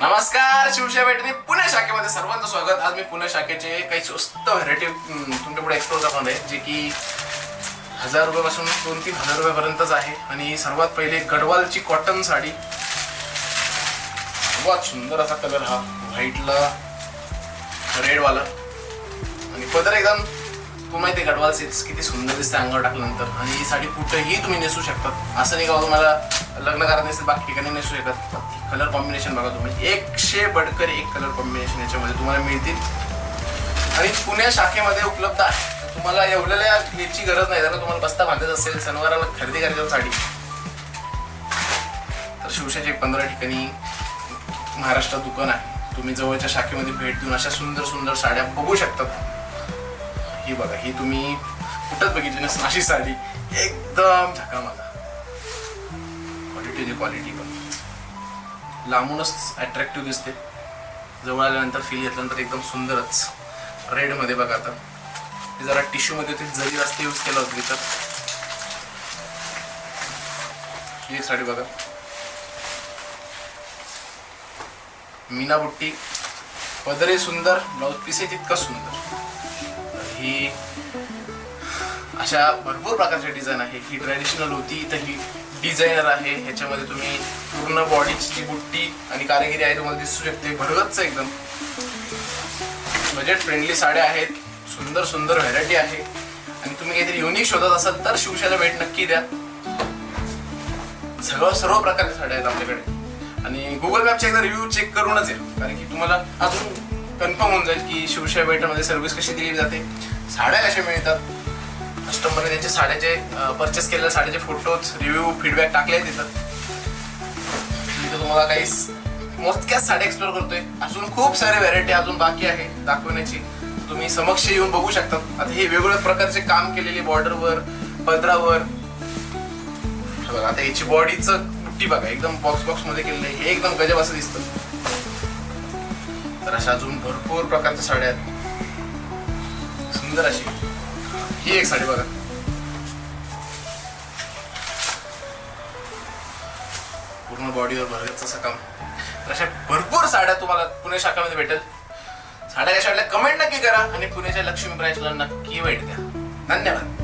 नमस्कार शिवशा भेटणी पुणे शाखेमध्ये सर्वांचं स्वागत. आज मी पुणे शाखेचे काही स्वस्त व्हरायटी तुमच्यापुढे एक्सप्लोर करणार आहे जे की हजार रुपयापासून दोन तीन हजार रुपयापर्यंतच आहे. आणि सर्वात पहिले गडवालची कॉटन साडी. सर्वात सुंदर असा कलर हा व्हाईटला रेडवाला आणि पदर एकदम तुम्हाला माहिती आहे गडवाल सिल्क्स किती सुंदर दिसते अंगावर टाकल्यानंतर. आणि ही साडी कुठेही तुम्ही नेसू शकतात. असं नाही का तुम्हाला लग्न करायला नेसेल बाकी ठिकाणी नेसू शकतात कलर कॉम्बिनेशन बघा तुम्ही. एकशे बडकर एक कलर कॉम्बिनेशन याच्यामध्ये तुम्हाला मिळतील. आणि पुण्या शाखेमध्ये उपलब्ध आहे. तुम्हाला एवढ्या याची गरज नाही. जर तुम्हाला बस्ता बांधायचा असेल सणवाराला खरेदी करायची साडी तर शिवशाचे पंधरा ठिकाणी महाराष्ट्रात दुकान आहे. तुम्ही जवळच्या शाखेमध्ये भेट देऊन अशा सुंदर सुंदर साड्या बघू शकतात. ही बघा ही तुम्ही कुठंच बघितली नसेल अशी साडी. एकदम झकामाला क्वालिटीची क्वालिटी पण. लांबूनच अट्रॅक्टिव्ह दिसते. जवळ आल्यानंतर फील घेतल्यानंतर एकदम सुंदरच. रेडमध्ये बघा आता. ते जरा टिश्यूमध्ये ते जरी जास्त यूज केलं होतं तिथं ही साडी बघा. मीना बुट्टी पदरे सुंदर ब्लाऊज पीस आहे तितकं सुंदर. ही अशा भरपूर प्रकारच्या डिझाईन आहे. ही ट्रॅडिशनल होती तर ही डिझायनर आहे. ह्याच्यामध्ये तुम्ही पूर्ण बॉडीची जी बुट्टी आणि कारागिरी आहे तुम्हाला दिसू शकते. भरगतच एकदम. बजेट फ्रेंडली साड्या आहेत. सुंदर सुंदर व्हरायटी आहे. आणि तुम्ही काहीतरी युनिक शोधत असाल तर शिवशाला भेट नक्की द्या. सगळं सर्व प्रकारच्या साड्या आहेत आपल्याकडे. आणि गुगल मॅपचे एकदा रिव्ह्यू चेक करूनच या. कारण की तुम्हाला अजून कन्फर्म होऊन जाईल की शिवशाही भेटामध्ये सर्व्हिस कशी दिली जाते. साड्या कशा मिळतात? कस्टमरने त्यांचे साड्याचे परचेस केलेल्या साड्याचे फोटोज रिव्ह्यू फीडबॅक टाकले तिथं. तिथं तुम्हाला काही मोजक्याच साड्या एक्सप्लोर करतोय. अजून खूप सारे व्हरायटी अजून बाकी आहे दाखवण्याची. तुम्ही समक्ष येऊन बघू शकता. आता हे वेगवेगळ्या प्रकारचे काम केलेले बॉर्डरवर पदरावर. बघा आता याची बॉडीचं बुट्टी बघा एकदम बॉक्स बॉक्समध्ये केलेलं आहे. हे एकदम गजब असं दिसतं. तर अशा अजून भरपूर प्रकारच्या साड्या आहेत. सुंदर अशी. ही एक साडी बघा. पूर्ण बॉडीवर भरगत असं काम. तर अशा भरपूर साड्या तुम्हाला पुणे शाखामध्ये भेटेल. साड्या कशा वाटल्या? कमेंट नक्की करा आणि पुण्याच्या लक्ष्मी ब्रांचला नक्की भेट द्या. धन्यवाद.